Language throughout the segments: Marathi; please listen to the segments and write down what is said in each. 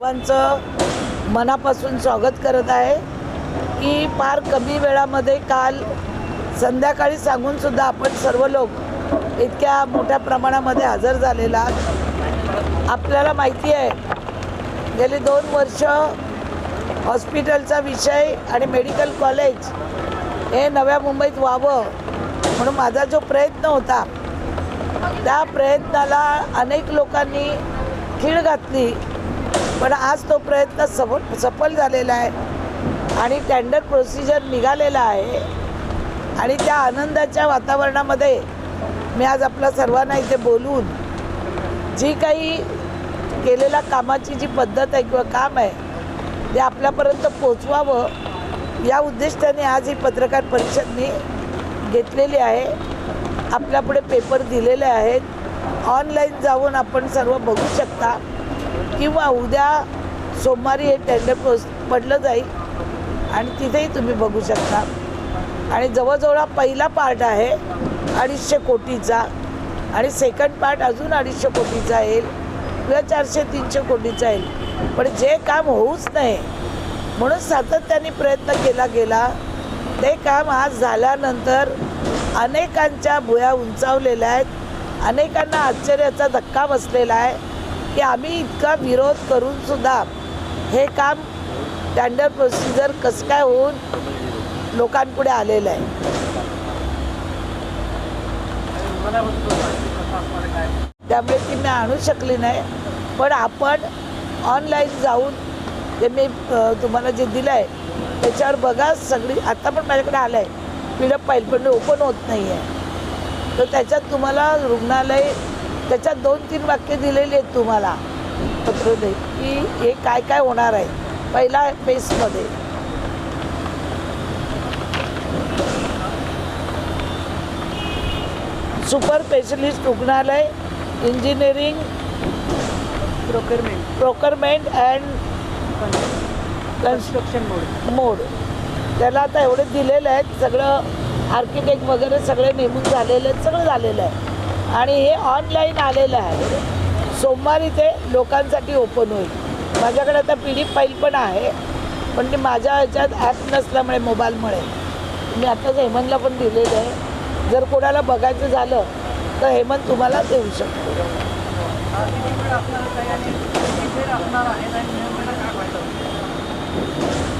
सर्वांचं मनापासून स्वागत करत आहे की फार कमी वेळामध्ये काल संध्याकाळी सांगून सुद्धा आपण सर्व लोक इतक्या मोठ्या प्रमाणामध्ये हजर झालेला आहात. आपल्याला माहिती आहे गेली दोन वर्ष हॉस्पिटलचा विषय आणि मेडिकल कॉलेज हे नव्या मुंबईत व्हावं म्हणून माझा जो प्रयत्न होता त्या प्रयत्नाला अनेक लोकांनी खीळ घातली पण आज तो प्रयत्न सफल सफल झालेला आहे आणि टेंडर प्रोसिजर निघालेला आहे. आणि त्या आनंदाच्या वातावरणामध्ये मी आज आपल्या सर्वांना इथे बोलून जी काही केलेल्या कामाची जी पद्धत आहे किंवा काम आहे ते आपल्यापर्यंत पोचवावं या उद्दिष्टाने आज ही पत्रकार परिषद मी घेतलेली आहे. आपल्यापुढे पेपर दिलेले आहेत. ऑनलाईन जाऊन आपण सर्व बघू शकता. किंवा उद्या सोमवारी हे टेंडर पोस्ट पडलं जाईल आणि तिथेही तुम्ही बघू शकता. आणि जवळजवळ हा पहिला पार्ट आहे अडीचशे कोटीचा. आणि सेकंड पार्ट अजून अडीचशे कोटीचा येईल किंवा चारशे तीनशे कोटीचा येईल. पण जे काम होऊच नाही म्हणून सातत्याने प्रयत्न केला गेला. ते काम आज झाल्यानंतर अनेकांच्या भुया उंचावलेल्या आहेत. अनेकांना आश्चर्याचा धक्का बसलेला आहे. की आम्ही इतका विरोध करून सुद्धा हे काम टेंडर प्रोसिजर कसं काय होऊन लोकांपुढे आलेलं आहे? त्यामुळे ती मी आणू शकली नाही. पण आपण ऑनलाईन जाऊन ते मी तुम्हाला जे दिलं आहे त्याच्यावर बघा सगळी. आता पण माझ्याकडे आलं आहे पीडअप पाहिजे पण ओपन होत नाही आहे तर त्याच्यात तुम्हाला रुग्णालय त्याच्यात दोन तीन वाक्य दिलेली आहेत तुम्हाला. पत्र दे. की हे काय काय होणार आहे? पहिला फेसमध्ये सुपर स्पेशलिस्ट रुग्णालय engineering procurement procurement and construction mode mode त्याला आता एवढे दिलेले आहेत सगळं आर्किटेक्ट वगैरे सगळे नेमून झालेले आहेत सगळं झालेलं आहे. आणि हे ऑनलाईन आलेलं आहे. सोमवारी ते लोकांसाठी ओपन होईल. माझ्याकडे आता पी डी फाईल पण आहे. पण ती माझ्या ह्याच्यात ॲप नसल्यामुळे मोबाईलमुळे मी आत्ताच हेमंतला पण दिलेलं आहे. जर कोणाला बघायचं झालं तर हेमंत तुम्हाला देऊ शकतो.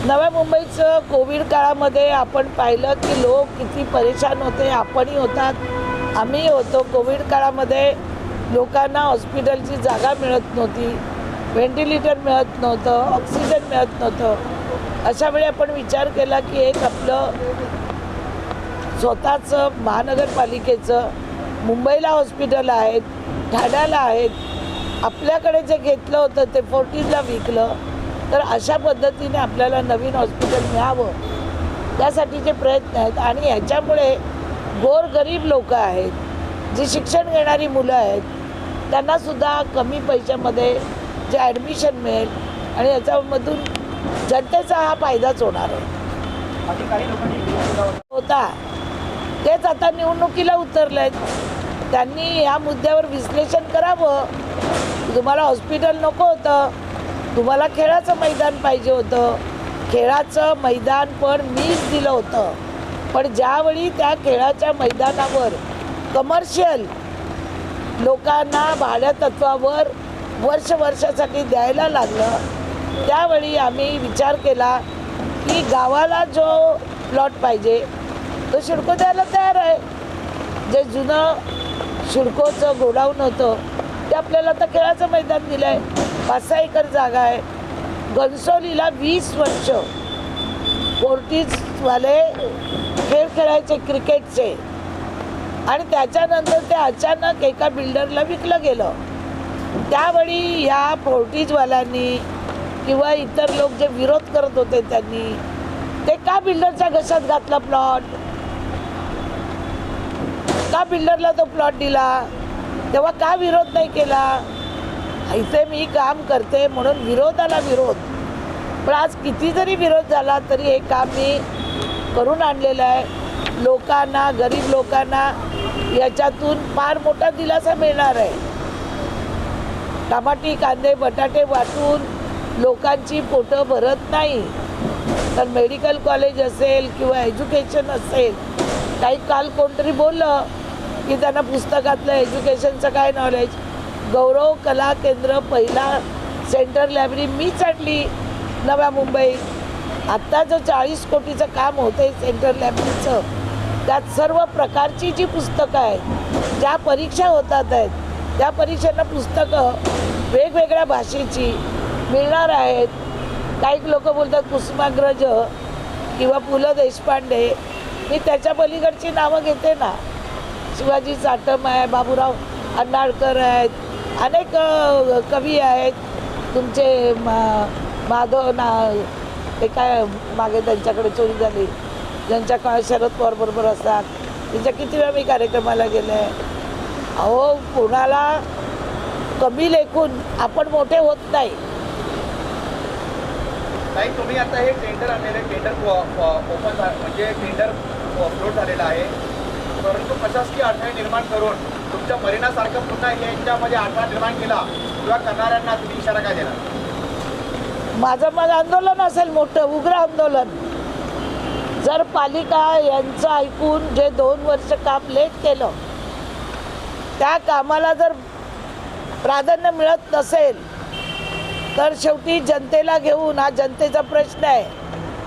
नव्या मुंबईचं कोविड काळामध्ये आपण पाहिलं की लोक किती परेशान होते आपणही होतात. आम्ही होतो कोविड काळामध्ये लोकांना हॉस्पिटलची जागा मिळत नव्हती व्हेंटिलेटर मिळत नव्हतं ऑक्सिजन मिळत नव्हतं. अशा वेळी आपण विचार केला की एक आपलं स्वतःचं महानगरपालिकेचं मुंबईला हॉस्पिटल आहेत ठाण्याला आहेत आपल्याकडे जे घेतलं होतं ते फोर्टीजला विकलं तर अशा पद्धतीने आपल्याला नवीन हॉस्पिटल मिळावं. त्यासाठीचे प्रयत्न आहेत आणि ह्याच्यामुळे गोरगरीब लोक आहेत जी शिक्षण घेणारी मुलं आहेत त्यांनासुद्धा कमी पैशामध्ये जे ॲडमिशन मिळेल आणि याच्यामधून जनतेचा हा फायदाच होणार आहे. होता. तेच आता निवडणुकीला उतरलेत. त्यांनी ह्या मुद्द्यावर विश्लेषण करावं. तुम्हाला हॉस्पिटल नको होतं. तुम्हाला खेळाचं मैदान पाहिजे होतं. खेळाचं मैदान पण मीच दिलं होतं. पण ज्यावेळी त्या खेळाच्या मैदानावर कमर्शियल लोकांना भाड्यातत्वावर वर्ष वर्षासाठी द्यायला लागलं त्यावेळी आम्ही विचार केला की गावाला जो प्लॉट पाहिजे तो शिडको द्यायला तयार आहे. जे जुनं शिडकोचं गोडाऊन होतं ते आपल्याला आता खेळाचं मैदान दिलं आहे पाच सहा एकर जागा आहे. घनसोलीला वीस वर्ष फोर्टीजवाले खेळ खेळायचे क्रिकेटचे. आणि त्याच्यानंतर ते अचानक एका बिल्डरला विकलं गेलं. त्यावेळी या फोर्टीजवाल्यांनी किंवा इतर लोक जे विरोध करत होते त्यांनी ते का बिल्डरच्या घशात घातला प्लॉट का बिल्डरला तो प्लॉट दिला? तेव्हा का विरोध नाही केला? इथे मी काम करते म्हणून विरोधाला विरोध. पण आज किती जरी विरोध झाला तरी हे काम मी करून आणलेलं आहे. लोकांना गरीब लोकांना याच्यातून फार मोठा दिलासा मिळणार आहे. टमाटी कांदे बटाटे वाटून लोकांची पोटं भरत नाही. तर मेडिकल कॉलेज असेल किंवा एज्युकेशन असेल काही काल कोणतरी बोललं की त्यांना पुस्तकातलं एज्युकेशनचं काय नॉलेज गौरव कला केंद्र पहिला सेंट्रल लायब्ररी मीच आणली. नव्या मुंबईत आत्ता जो चाळीस कोटीचं काम होतं आहे सेंट्रल लायब्ररीचं त्यात सर्व प्रकारची जी पुस्तकं आहेत ज्या परीक्षा होतात आहेत त्या परीक्षांना पुस्तकं वेगवेगळ्या भाषेची मिळणार आहेत. काही लोक बोलतात कुसुमाग्रज किंवा पु ल देशपांडे. मी त्याच्या पलीकडची नावं घेते ना. शिवाजी चाटम आहे बाबूराव अन्नाळकर आहेत अनेक कवी आहेत. तुमचे मा माधव ना ते काय मागे त्यांच्याकडे चोरी झाली. ज्यांच्या काळ शरद पवार बरोबर असतात. त्यांच्या किती वेळा मी कार्यक्रमाला गेले. अहो कोणाला कमी लेखून आपण मोठे होत नाही. नाही तुम्ही आता हे टेंडर आणलेले टेंडर ओपन म्हणजे टेंडर अपलोड झालेलं आहे. परंतु प्रशासकीय अडथळे निर्माण करून तुमच्या मरिनासारखं पुन्हा यांच्यामध्ये अडथळा निर्माण केला किंवा करणाऱ्यांना तुम्ही इशारा काय देणार माझं मग आंदोलन असेल मोठं उग्र आंदोलन. जर पालिका यांचं ऐकून जे दोन वर्ष काम लेट केलं त्या कामाला जर प्राधान्य मिळत नसेल तर शेवटी जनतेला घेऊन हा जनतेचा प्रश्न आहे.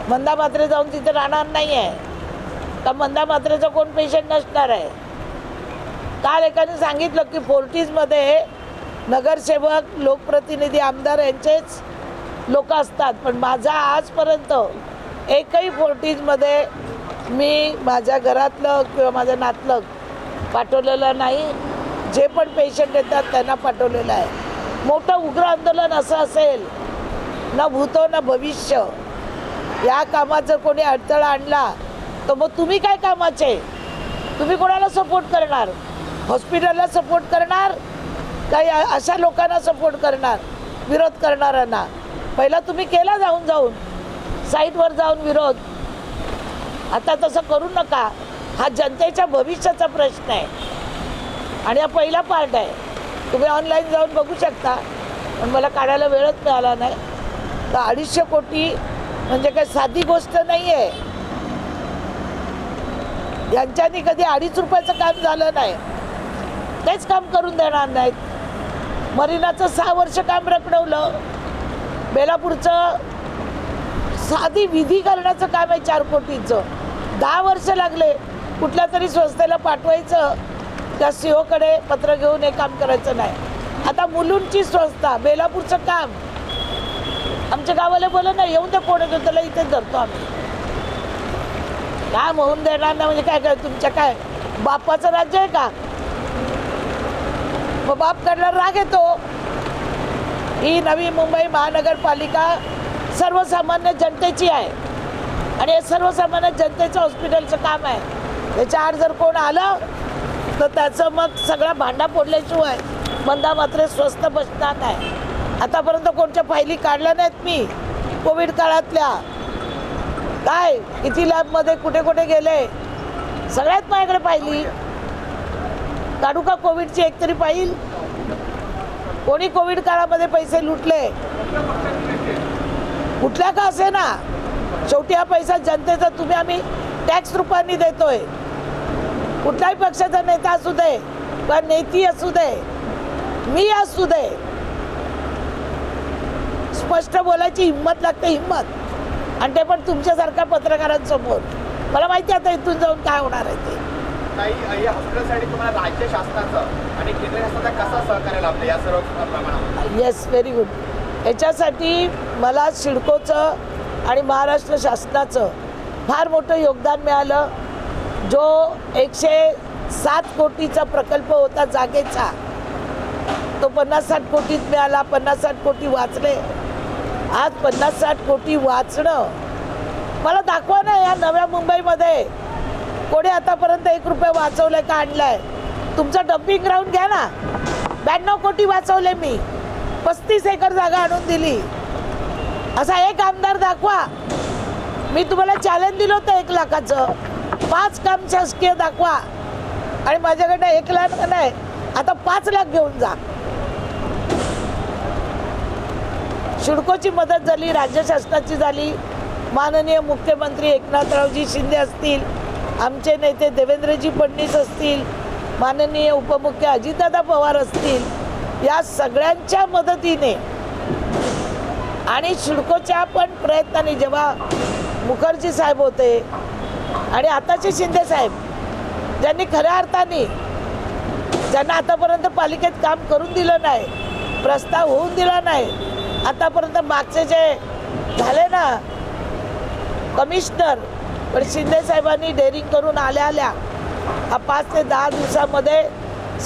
मंदा मात्रे जाऊन तिथे राहणार नाही आहे का मंदा मात्रेचा कोण पेशंट नसणार आहे? काल एकाने सांगितलं की फोर्टीजमध्ये नगरसेवक लोकप्रतिनिधी आमदार यांचेच लोक असतात पण माझा आजपर्यंत एकही फोर्टीजमध्ये मी माझ्या घरातलं किंवा माझ्या नातलं पाठवलेलं नाही. जे पण पेशंट येतात त्यांना पाठवलेलं आहे. मोठं उग्र आंदोलन असं असेल ना भूतो ना भविष्य. या कामात जर कोणी अडथळा आणला तर मग तुम्ही काय कामाचे? तुम्ही कोणाला सपोर्ट करणार? हॉस्पिटलला सपोर्ट करणार? काही अशा लोकांना सपोर्ट करणार? विरोध करणाऱ्यांना? पहिला तुम्ही केला जाऊन जाऊन. साईटवर जाऊन विरोध. आता तसं करू नका. हा जनतेच्या भविष्याचा प्रश्न आहे. आणि हा पहिला पार्ट आहे. तुम्ही ऑनलाईन जाऊन बघू शकता. पण मला काढायला वेळच मिळाला नाही. तर अडीचशे कोटी म्हणजे काही साधी गोष्ट नाही आहे यांच्यानी कधी अडीच रुपयाचं काम झालं नाही. तेच काम करून देणार नाहीत. मरीनाचं सहा वर्ष काम रखडवलं. बेलापूरचं साधी विधी करण्याचं काम आहे चार कोटीचं. दहा वर्ष लागले. कुठल्या तरी संस्थेला पाठवायचं. त्या सीओकडे पत्र घेऊन हे काम करायचं नाही. आता मुलुंडची संस्था बेलापूरचं काम. आमच्या गावाला बोललं नाही येऊन द्या कोण येतो त्याला इथेच धरतो आम्ही. काम होऊन देणार नाही म्हणजे काय काय तुमच्या काय बापाचं राज्य आहे का? मग बाप कडला राग येतो. ही नवी मुंबई महानगरपालिका सर्वसामान्य जनतेची आहे. आणि हे सर्वसामान्य जनतेचं हॉस्पिटलचं काम आहे. त्याच्या आड जर कोण आलं तर त्याचं मग सगळा भांडा फोडल्याशिवाय मंदा मात्र स्वस्त बसणार नाही. आतापर्यंत कोणत्या फायली काढल्या नाहीत मी कोविड काळातल्या. काय? किती लॅबमध्ये कुठे कुठे गेले? सगळ्यात माझ्याकडे पाहिली. काढू का कोविडची एक तरी कोणी कोविड काळामध्ये पैसे लुटले? कुठल्या का असे ना शेवटी हा पैसा जनतेचा तुम्ही आम्ही टॅक्स रूपाने देतोय. कुठल्याही पक्षाचा नेता असू दे किंवा नेती असू दे मी असू दे. स्पष्ट बोलायची हिंमत लागते हिंमत. आणि ते पण तुमच्यासारख्या पत्रकारांसमोर. मला माहिती आता इथून जाऊन काय होणार आहे ते. काही या हॉस्पिटलसाठी तुम्हाला राज्य शासनाचं आणि केंद्र शासनाचा कसा सहकार्य लाभलं या सर्व प्रमाणावर? येस व्हेरी गुड याच्यासाठी मला सिडकोचं आणि महाराष्ट्र शासनाचं फार मोठं योगदान मिळालं. जो एकशे सात कोटीचा प्रकल्प होता जागेचा तो पन्नास साठ कोटीत मिळाला. पन्नास साठ कोटी वाचले. आज पन्नास साठ कोटी वाचणं. मला दाखवा ना या नव्या मुंबईमध्ये. कोणी आतापर्यंत एक रुपये वाचवलाय का आणलाय? तुमचं डम्पिंग ग्राउंड घ्या ना. ब्याण्णव कोटी वाचवले मी. पस्तीस एकर जागा आणून दिली. असा एक आमदार दाखवा. मी तुम्हाला चॅलेंज दिलं होतं एक लाखाचं. पाच काम शासकीय दाखवा. आणि माझ्याकडनं एक लाख नाही आता पाच लाख घेऊन जा. शिडकोची मदत झाली राज्य शासनाची झाली. माननीय मुख्यमंत्री एकनाथरावजी शिंदे असतील. आमचे नेते देवेंद्रजी फडणवीस असतील माननीय उपमुख्य अजितदादा पवार असतील या सगळ्यांच्या मदतीने आणि शिडकोच्या पण प्रयत्नाने जेव्हा मुखर्जी साहेब होते आणि आताचे शिंदे साहेब ज्यांनी खऱ्या अर्थाने ज्यांना आतापर्यंत पालिकेत काम करून दिलं नाही प्रस्ताव होऊन दिला नाही आतापर्यंत मागचे जे झाले ना कमिशनर पण शिंदे साहेबांनी डेअरिंग करून आल्या आल्या पाच ते दहा दिवसामध्ये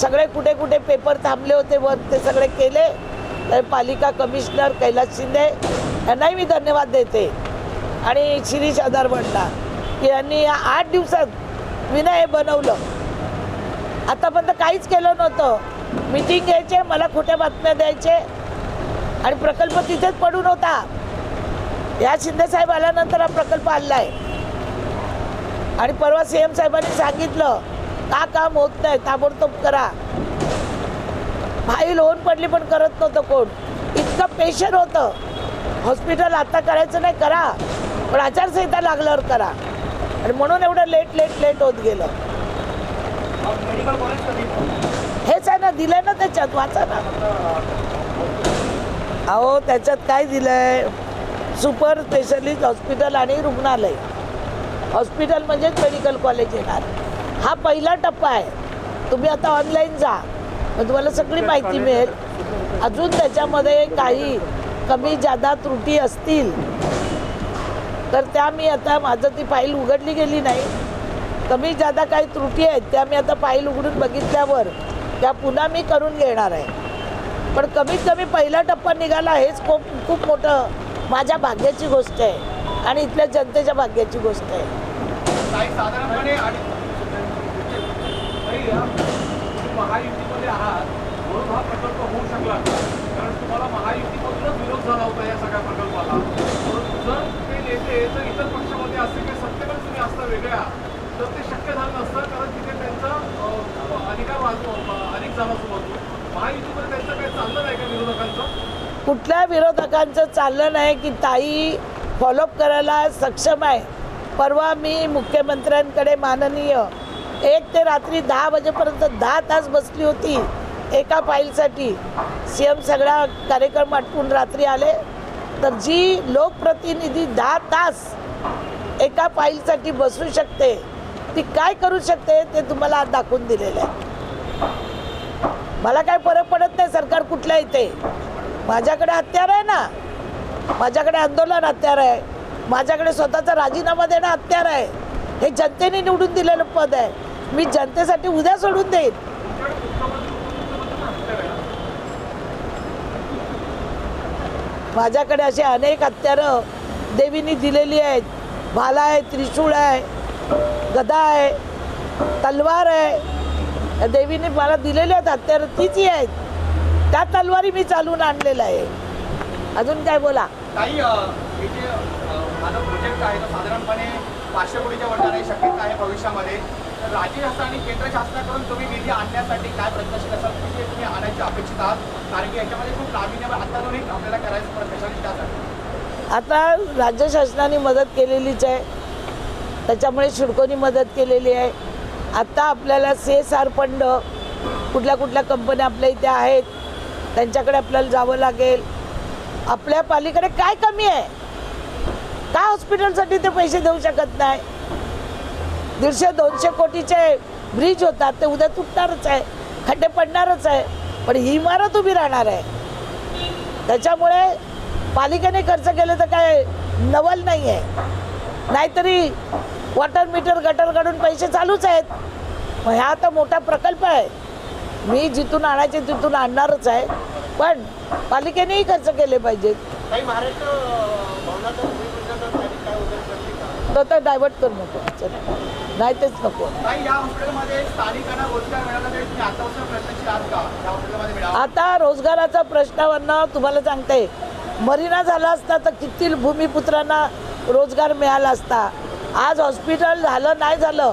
सगळे कुठे कुठे पेपर थांबले होते वर ते सगळे केले. तर पालिका कमिशनर कैलास शिंदे यांनाही मी धन्यवाद देते. आणि शिरीष आधारवडला की यांनी या आठ दिवसात विनय हे बनवलं. आतापर्यंत काहीच केलं नव्हतं. मिटिंग घ्यायचे मला खोट्या बातम्या द्यायचे. आणि प्रकल्प तिथेच पडून होता. या शिंदे साहेब आल्यानंतर हा प्रकल्प आणला आहे आणि परवा सी एम साहेबांनी सांगितलं का काम होत नाही ताबडतोब करा. फाईल होऊन पडली पण करत नव्हतं कोण. इतकं पेशंट होतं. हॉस्पिटल आता करायचं नाही करा. पण आचारसंहिता लागल्यावर करा. आणि म्हणून एवढं लेट लेट लेट होत गेलं. हेच आहे ना दिलंय ना त्याच्यात वाचा ना. अहो त्याच्यात काय दिलंय? सुपर स्पेशलिस्ट हॉस्पिटल आणि रुग्णालय. हॉस्पिटल म्हणजेच मेडिकल कॉलेज येणार. हा पहिला टप्पा आहे. तुम्ही आता ऑनलाईन जा. मग तुम्हाला सगळी माहिती मिळेल. अजून त्याच्यामध्ये काही कमी जादा त्रुटी असतील. तर त्या मी आता माझं ती फाईल उघडली गेली नाही. कमी जादा काही त्रुटी आहेत त्या मी आता फाईल उघडून बघितल्यावर त्या पुन्हा मी करून घेणार आहे. पण कमीत कमी पहिला टप्पा निघाला हेच खूप खूप मोठं माझ्या भाग्याची गोष्ट आहे. आणि इथल्या जनतेच्या भाग्याची गोष्ट आहे. साधारणपणे महायुतीमध्ये आहात म्हणून हा प्रकल्प होऊ शकला कारण तुम्हाला महायुतीमधूनच विरोध झाला होता या सगळ्या प्रकल्पाला. जर ते नेते जर इतर पक्षामध्ये असते किंवा सत्तेकडे तुम्ही असता वेगळ्या तर ते शक्य झालं नसतं कारण तिथे त्यांचा अ, अधिकार वाजतो अधिक झाला सोबत महायुतीमध्ये त्यांचं काही चाललं नाही का विरोधकांचं? कुठल्या विरोधकांचं चाललं नाही की ताई फॉलोअप करायला सक्षम आहे. परवा मी मुख्यमंत्र्यांकडे माननीय एक ते रात्री दहा वाजेपर्यंत दहा तास बसली होती एका फाईलसाठी. सी एम सगळा कार्यक्रम आटपून रात्री आले. तर जी लोकप्रतिनिधी दहा तास एका फाईलसाठी बसू शकते ती काय करू शकते ते तुम्हाला आज दाखवून दिलेलं आहे. मला काय फरक पडत नाही सरकार कुठल्या येते माझ्याकडे हत्यार आहे ना. माझ्याकडे आंदोलन हत्यार आहे. माझ्याकडे स्वतःचा राजीनामा देणं हत्यार आहे. हे जनतेने निवडून दिलेलं पद आहे. मी जनतेसाठी उद्या सोडून देईन. माझ्याकडे असे अनेक हत्यारं देवीनी दिलेली आहेत. भाला आहे त्रिशूळ आहे गदा आहे तलवार आहे. देवीने मला दिलेली आहेत हत्यारं तीच आहेत. त्या तलवारी मी चालवून आणलेलं आहे. अजून काय बोला? काही हे जे अ, माझा प्रोजेक्ट आहे तो साधारणपणे पाचशे कोटीच्या वर जाण्याची शक्यता आहे भविष्यामध्ये. तर राज्य शासन आणि केंद्र शासनाकडून तुम्ही निधी आणण्यासाठी काय प्रयत्नशील असाल तिथे तुम्ही आणायची अपेक्षित आहात? कारण की याच्यामध्ये खूप नाविन्य अत्याधुनिक आपल्याला करायचं प्रशासन त्यासाठी आता राज्य शासनाने मदत केलेलीच आहे. त्याच्यामुळे शिडकोनी मदत केलेली आहे. आत्ता आपल्याला से सार आर फंड कुठल्या कुठल्या कंपन्या आपल्या इथे आहेत त्यांच्याकडे आपल्याला जावं लागेल. आपल्या पालीकडे काय कमी आहे? का हॉस्पिटलसाठी ते पैसे देऊ शकत नाही? दीडशे दोनशे कोटीचे ब्रिज होतात ते उद्या तुटणारच आहे खड्डे पडणारच आहे पण ही इमारत उभी राहणार आहे. त्याच्यामुळे पालिकेने खर्च केलं तर काय नवल नाही आहे नाहीतरी वॉटर मीटर गटर काढून पैसे चालूच आहेत. मग ह्या आता मोठा प्रकल्प आहे. मी जिथून आणायचे तिथून आणणारच आहे. पण पालिकेनेही खर्च केले पाहिजेत. का? तर डायव्हर्ट करू नको. नाही तेच नको. आता रोजगाराचा प्रश्नावरनं तुम्हाला सांगते. मरिना झाला असता तर किती भूमिपुत्रांना रोजगार मिळाला असता. आज हॉस्पिटल झालं नाही झालं.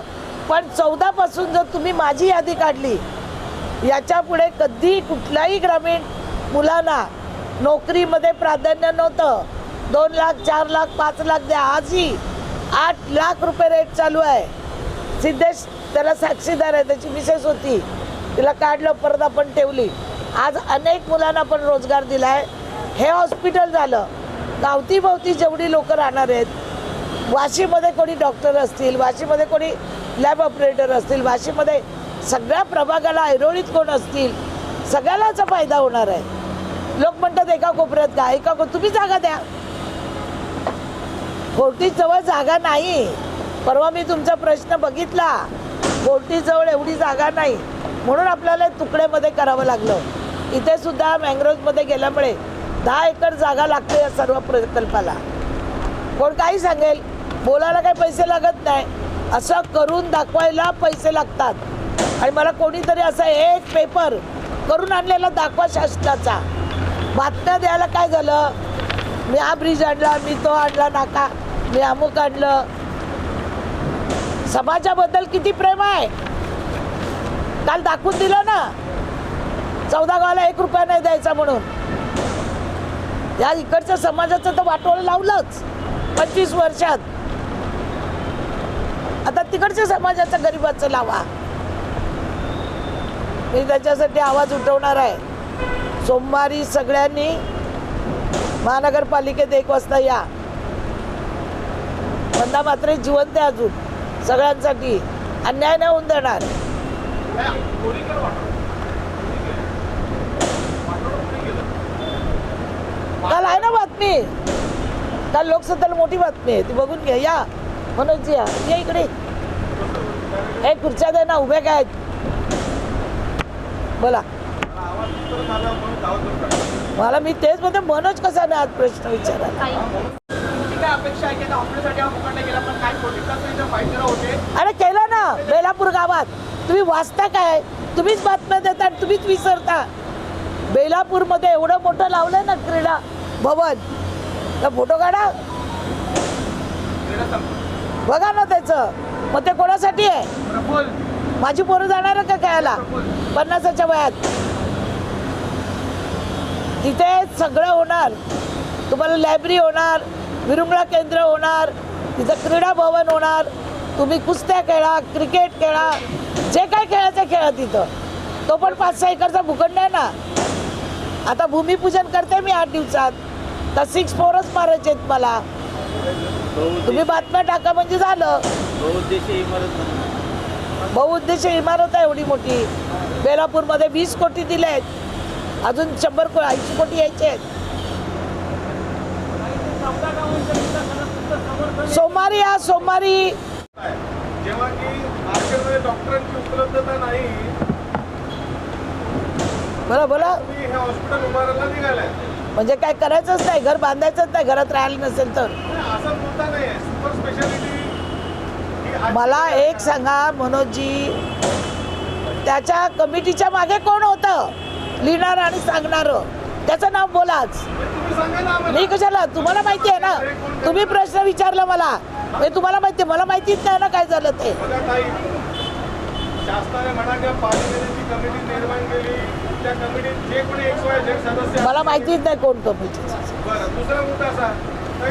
पण चौदापासून जर तुम्ही माझी यादी काढली याच्यापुढे कधी कुठल्याही ग्रामीण मुलांना नोकरीमध्ये प्राधान्य नव्हतं. दोन लाख चार लाख पाच लाख द्या. आजही आठ लाख रुपये रेट चालू आहे. सिद्धेश त्याला साक्षीदार आहे त्याची मिसेस होती. तिला काढलं परत आपण ठेवली. आज अनेक मुलांना पण रोजगार दिला आहे हे हॉस्पिटल झालं. गावतीभोवती जेवढी लोक राहणार आहेत वाशीमध्ये कोणी डॉक्टर असतील वाशीमध्ये कोणी लॅब ऑपरेटर असतील वाशीमध्ये सगळ्या प्रभागाला ऐरोळीत कोण असतील सगळ्यालाचा फायदा होणार आहे. म्हणतात एका कोपऱ्यात का एका को तुम्ही जागा द्या. कोर्टीजवळ जागा नाही. परवा मी तुमचा प्रश्न बघितला. कोर्टीजवळ एवढी जागा नाही. म्हणून आपल्याला तुकड्यामध्ये करावं लागलं. इथे सुद्धा मँग्रोव्हमध्ये गेल्यामुळे दहा एकर जागा लागते या सर्व प्रकल्पाला. कोण काही सांगेल? बोलायला काही पैसे लागत नाही. असं करून दाखवायला पैसे लागतात. आणि मला कोणीतरी असा एक पेपर करून आणलेला दाखवा शासनाचा. बातम्या द्यायला काय झालं? मी हा ब्रिज आणला मी तो आणला नाका. मी अमुक आणलं. समाजाबद्दल किती प्रेम आहे? काल दाखवून दिलं ना? चौदा गावाला एक रुपया नाही द्यायचा म्हणून. या इकडच्या समाजाचं तर वाटोळ लावलंच. पंचवीस वर्षात. आता तिकडच्या समाजाचं गरिबाचं लावा. मी त्याच्यासाठी आवाज उठवणार आहे. सोमवारी सगळ्यांनी महानगरपालिकेत एक वाजता या. बंदा मात्र जिवंत आहे अजून. सगळ्यांसाठी अन्याय नाही होऊन देणार काल आहे ना बातमी? काल लोकसत्ताला मोठी बातमी आहे. ती बघून घ्या. या. मनोजी या. या इकडे. हे खुर्च्या द्या ना उभे काय बोला. मला मी तेच म्हणते मनोज कसा नाही आज प्रश्न होते? अरे केलं ना बेलापूर गावात. तुम्ही वाचता काय? तुम्हीच बातम्या देता आणि तुम्हीच विसरता. बेलापूरमध्ये एवढं मोठं लावलंय ना क्रीडा भवन. तर फोटो काढा. बघा ना त्याचं. मग ते कोणासाठी आहे? माझी पोरं जाणार का खेळायला? पन्नासाच्या वयात. तिथे सगळं होणार तुम्हाला लायब्ररी होणार विरुंगळा केंद्र होणार तिथं क्रीडा भवन होणार तुम्ही कुस्त्या खेळा क्रिकेट खेळा जे काय खेळायचं खेळा तिथं. तो पण पाच सहा एकरचा भूखंड आहे ना. आता भूमिपूजन करते मी आठ दिवसात. तर सिक्स फोरच मारायचे आहेत मला. तुम्ही बातम्या टाका म्हणजे झालं. बहुउद्देशीय इमारत आहे एवढी मोठी. बेलापूरमध्ये वीस कोटी दिले आहेत अजून शंभर को ऐंशी कोटी यायचे आहेत. सोमवारी या सोमवारी. जेव्हा की मार्केटमध्ये डॉक्टरांची उपलब्धता नाही बोला बोला. हे हॉस्पिटल उभारायला निघालाय. म्हणजे काय करायचंच नाही घर बांधायचंच नाही घरात राहायला नसेल तर. असं बोलता नाही सुपर स्पेशालिटी मला एक सांगा मनोजजी. त्याच्या कमिटीच्या मागे कोण होतं? लिहिणार आणि सांगणार. त्याचं नाव बोलाच मी कशाला? तुम्हाला माहिती आहे ना? तुम्ही प्रश्न विचारला मला. हे तुम्हाला माहिती आहे. मला माहितीच नाही ना काय झालं ते. मला माहितीच नाही कोण कमिटी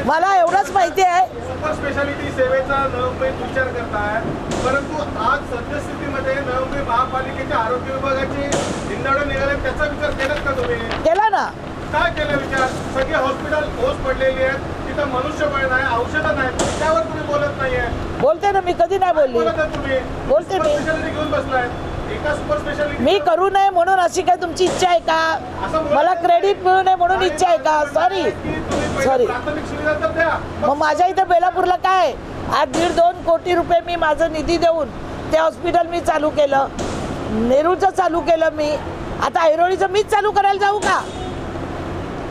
मला एवढंच माहिती आहे. सुपर स्पेशालिटी सेवेचा नवमुंबईत विचार करताय. परंतु आज सद्यस्थितीमध्ये नवमुंबई महापालिकेच्या आरोग्य विभागाची हिंदाडं निघाले त्याचा विचार केलात का तुम्ही? केला ना. काय केलं विचार? सगळे हॉस्पिटल ओस पडलेली आहेत. तिथं मनुष्यबळ नाही औषधं नाही. त्यावर तुम्ही बोलत नाहीये. बोलते ना मी कधी नाही बोलली. बोलत तुम्ही? बोलते मी. स्पेशालिटी घेऊन बसलाय. मी करू नये म्हणून अशी काय तुमची इच्छा आहे का? मला क्रेडिट मिळू नये म्हणून इच्छा आहे का? सॉरी द्या. मग माझ्या इथं बेलापूरला काय? आज दीड दोन कोटी रुपये मी माझं निधी देऊन ते हॉस्पिटल मी चालू केलं. नेरूळचं चालू केलं मी. आता ऐरोळीचं मीच चालू करायला जाऊ का?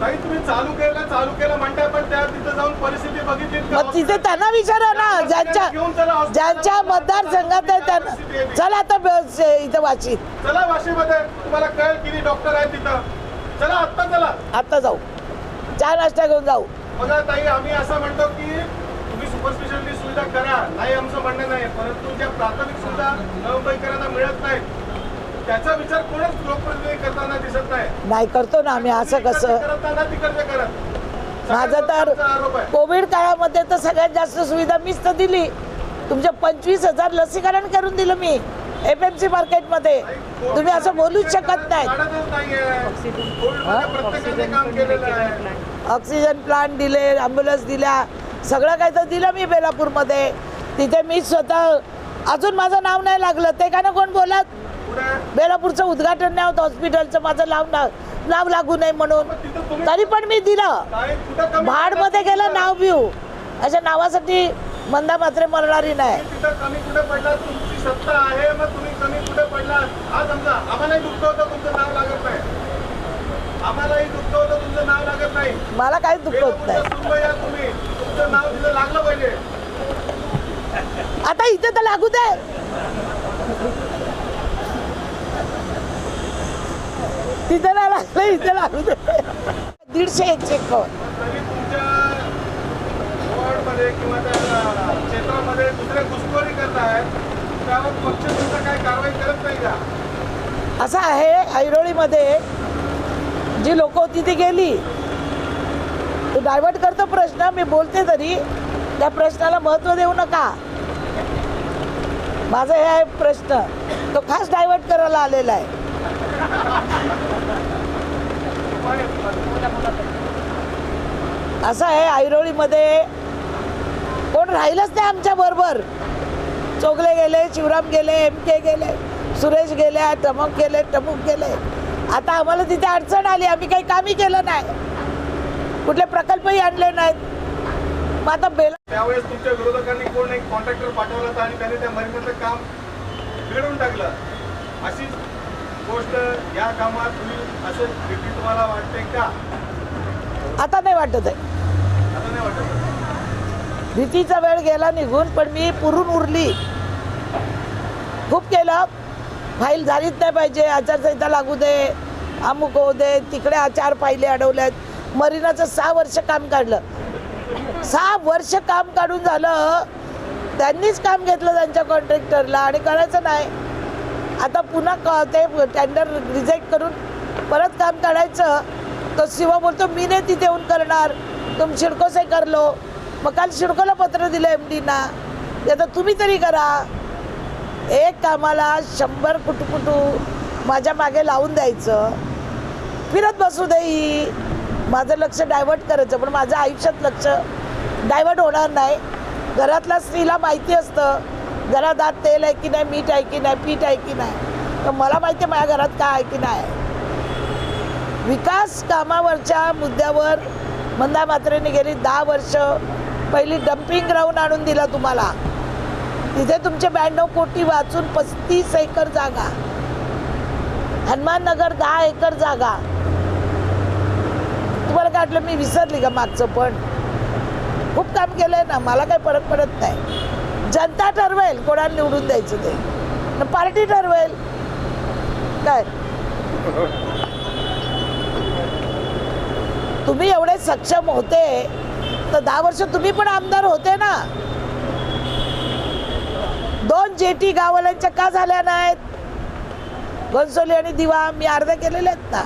ताई तुम्ही चालू केलं चालू केलं म्हणताय पण त्या तिथं जाऊन परिस्थिती बघितली? मग तिथे त्यांना विचारा ना ज्यांच्या ज्यांच्या मतदारसंघात आहे त्यांना चला आता ब- इथं वाचित चला वाशीमध्ये तुम्हाला कळेल किती डॉक्टर आहेत तिथं. चला आत्ता चला. आता जाऊ. चहा नाश्ता घेऊन जाऊ. बघा ताई आम्ही असं म्हणतो की तुम्ही सुपर स्पेशालिटी सुविधा करा. नाही आमचं म्हणणं नाही परंतु ज्या प्राथमिक सुविधा नवमुंबईकरांना मिळत नाहीत त्याचा विचार कोणच लोकप्रतिनिधी करताना दिसत नाही. नाही करतो ना आम्ही. असं कसं? करताना तिकडचे करत माझं तर कोविड काळामध्ये तर सगळ्यात जास्त सुविधा मीच तर दिली. तुमच्या पंचवीस हजार लसीकरण करून दिलं मी एफ एम सी मार्केटमध्ये. तुम्ही असं बोलूच शकत नाही. ऑक्सिजन प्लांट दिले ॲम्ब्युलन्स दिल्या सगळं काही तर दिलं मी बेलापूरमध्ये. तिथे मी स्वतः अजून माझं नाव नाही लागलं. ते का ना कोण बोलत? बेलापूरचं उद्घाटन नाही होतं हॉस्पिटलचं माझं नाव नाव नाव लागू नये म्हणून. तरी पण मी दिलं. भाडमध्ये गेलं नाव बिऊ अशा नावासाठी मंदा मात्रे मरणारी नाही. मला काहीच दुःख होत नाही. आता इथे तर लागू दे. तिथे नाही लागलं इथे लागू दे दीडशे एकशे एकावन्न असं आहे ऐरोळीमध्ये जी लोक होती ती गेली. तो डायव्हर्ट करतो प्रश्न मी बोलते तरी त्या प्रश्नाला महत्त्व देऊ नका. माझा हे आहे प्रश्न. तो खास डायव्हर्ट करायला आलेला आहे. असं आहे ऐरोळीमध्ये कोण राहिलंच नाही आमच्या बरोबर. चोगले गेले शिवराम गेले एम के गेले सुरेश गेले टमक गेले टमुक गेले. आता आम्हाला तिथे अडचण आली आम्ही काही कामही केलं नाही. कुठले प्रकल्पही आणले नाहीत. मग आता बेला त्यावेळेस तुमच्या विरोधकांनी कोण एक कॉन्ट्रॅक्टर पाठवला होता आणि त्याने त्या मरीनचं काम बिघडवून टाकलं? अशीच गोष्ट या कामात असं भीती तुम्हाला वाटते का? आता नाही वाटत आहे. आता नाही वाटत? भीतीचा वेळ गेला निघून पण मी पुरून उरली. खूप केलं. फाईल झालीच नाही पाहिजे. आचारसंहिता लागू दे अमुक होऊ दे. तिकडे चार फाईली अडवल्यात मरीनाचं सहा वर्ष काम काढलं. सहा वर्ष काम काढून झालं. त्यांनीच काम घेतलं त्यांच्या कॉन्ट्रॅक्टरला आणि करायचं नाही. आता पुन्हा क- ते टेंडर रिजेक्ट करून परत काम काढायचं. तर शिवा बोलतो मी नाही तिथे येऊन करणार. तुम शिडकोसे करलो मग काल शिडकोला पत्र दिलं एम डीना आता तुम्ही तरी करा. एक कामाला शंभर कुटुकुटू माझ्या मागे लावून द्यायचं. फिरत बसू देई माझं लक्ष डायव्हर्ट करायचं पण माझं आयुष्यात लक्ष डायव्हर्ट होणार नाही. घरातल्या स्त्रीला माहिती असतं. घरात आत तेल आहे की नाही मीठ आहे की नाही पीठ आहे की नाही? तर मला माहिती आहे माझ्या घरात काय आहे की नाही. विकास कामावरच्या मुद्द्यावर मंदा मात्रेने गेली दहा वर्ष. पहिली डम्पिंग ग्राउंड आणून दिला तुम्हाला. तिथे तुमचे ब्याण्णव कोटी वाचून पस्तीस एकर जागा. हनुमान नगर दहा एकर जागा. तुम्हाला काय वाटलं मी विसरली का मागचं पण? खूप काम केलंय ना मला काही फरक पडत नाही. जनता ठरवेल कोणाला निवडून द्यायचं ते. पार्टी ठरवेल. काय? तुम्ही एवढे सक्षम होते तर दहा वर्ष तुम्ही पण आमदार होते ना? दोन जेटी गाववाल्यांच्या का झाल्या नाहीत? घनसोली आणि दिवा मी अर्ध केलेले आहेत ना?